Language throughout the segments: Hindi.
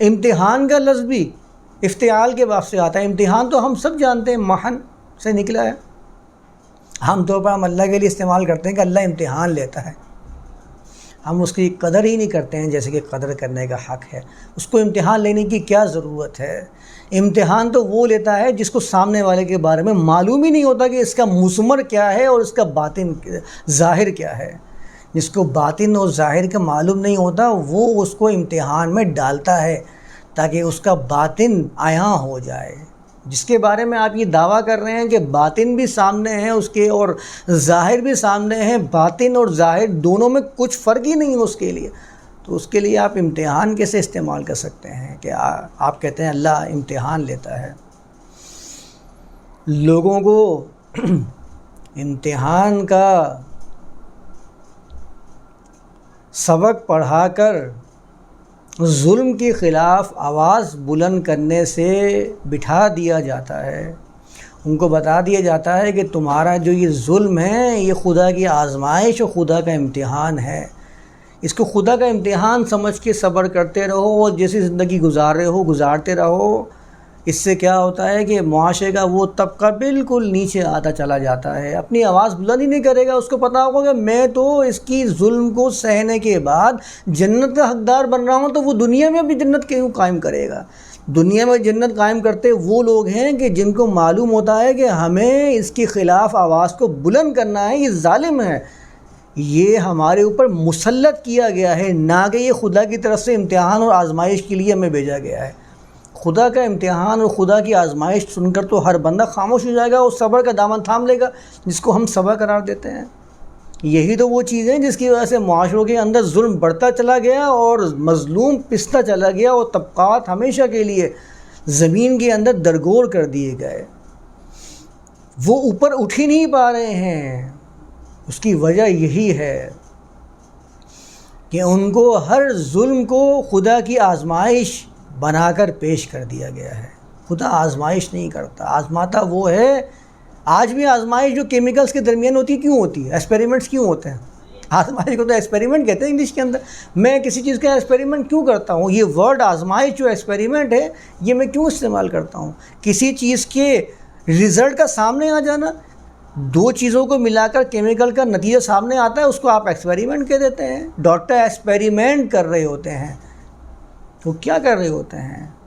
इम्तिहान का लफ्ज़ भी इफ्तियाल के बाप से आता है। इम्तिहान तो हम सब जानते हैं, महन से निकला है। हम तो पर हम अल्लाह के लिए इस्तेमाल करते हैं कि अल्लाह इम्तिहान लेता है। हम उसकी कदर ही नहीं करते हैं, जैसे कि कदर करने का हक़ है। उसको इम्तिहान लेने की क्या ज़रूरत है? इम्तिहान तो वो लेता है जिसको सामने वाले के बारे में मालूम ही नहीं होता कि इसका मुसमर क्या है और इसका बातिन ज़ाहिर क्या है। जिसको बातिन और ज़ाहिर का मालूम नहीं होता वो उसको इम्तिहान में डालता है ताकि उसका बातिन आया हो जाए। जिसके बारे में आप ये दावा कर रहे हैं कि बातिन भी सामने है उसके और ज़ाहिर भी सामने है बातिन और ज़ाहिर दोनों में कुछ फ़र्क ही नहीं है उसके लिए। तो उसके लिए आप इम्तिहान कैसे इस्तेमाल कर सकते हैं कि आ, आप कहते हैं अल्लाह इम्तिहान लेता है। लोगों को इम्तिहान का सबक पढ़ाकर जुल्म के ख़िलाफ़ आवाज़ बुलंद करने से बिठा दिया जाता है। उनको बता दिया जाता है कि तुम्हारा जो ये जुल्म है, ये खुदा की आजमाइश और खुदा का इम्तिहान है। इसको खुदा का इम्तिहान समझ के सब्र करते रहो और जैसी ज़िंदगी गुजार रहे हो, गुजारते रहो। इससे क्या होता है कि मुआशे का वो तबका बिल्कुल नीचे आता चला जाता है। अपनी आवाज़ बुलंद ही नहीं करेगा। उसको पता होगा कि मैं तो इसकी जुल्म को सहने के बाद जन्नत का हकदार बन रहा हूँ तो वो दुनिया में भी जन्नत क्यों कायम करेगा? दुनिया में जन्नत कायम करते वो लोग हैं कि जिनको मालूम होता है कि हमें इसके ख़िलाफ़ आवाज़ को बुलंद करना है। ये ालिम है। ये हमारे ऊपर मुसलत किया गया है। ना कि ये खुदा की तरफ़ से इम्तहान और आजमाइश के लिए हमें भेजा गया है। खुदा का इम्तिहान और खुदा की आजमाइश सुनकर तो हर बंदा खामोश हो जाएगा और सब्र का दामन थाम लेगा, जिसको हम सब्र करार देते हैं। यही तो वो चीज़ है जिसकी वजह से माशरों के अंदर जुल्म बढ़ता चला गया और मज़लूम पिसता चला गया और तबक़ात हमेशा के लिए ज़मीन के अंदर दरगोर कर दिए गए। वो ऊपर उठ ही नहीं पा रहे हैं। उसकी वजह यही है कि उनको हर जुल्म को खुदा की आजमाइश बनाकर पेश कर दिया गया है। खुदा आजमाइश नहीं करता। आजमाता वो है, आज भी आजमाइश जो केमिकल्स के दरमियान होती है, क्यों होती है? एक्सपेरिमेंट्स क्यों होते हैं? आजमाइश को तो एक्सपेरिमेंट कहते हैं इंग्लिश के अंदर। मैं किसी चीज़ का एक्सपेरिमेंट क्यों करता हूँ? ये वर्ड आजमाइश जो एक्सपेरिमेंट है, ये मैं क्यों इस्तेमाल करता हूँ? किसी चीज़ के रिज़ल्ट का सामने आ जाना, दो चीज़ों को मिलाकर केमिकल का नतीजा सामने आता है, उसको आप एक्सपेरिमेंट कह देते हैं। डॉक्टर एक्सपेरिमेंट कर रहे होते हैं। वो क्या कर रहे होते हैं?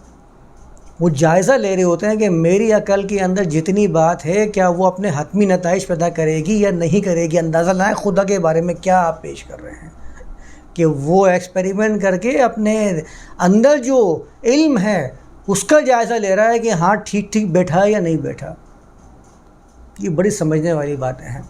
वो जायज़ा ले रहे होते हैं कि मेरी अकल के अंदर जितनी बात है, क्या वो अपने हतमी नतज पैदा करेगी या नहीं करेगी? अंदाज़ा लाएँ खुदा के बारे में क्या आप पेश कर रहे हैं? कि वो एक्सपेरिमेंट करके अपने अंदर जो इल्म है, उसका जायज़ा ले रहा है कि हाँ ठीक ठीक बैठा है या नहीं बैठा। ये बड़ी समझने वाली बातें हैं।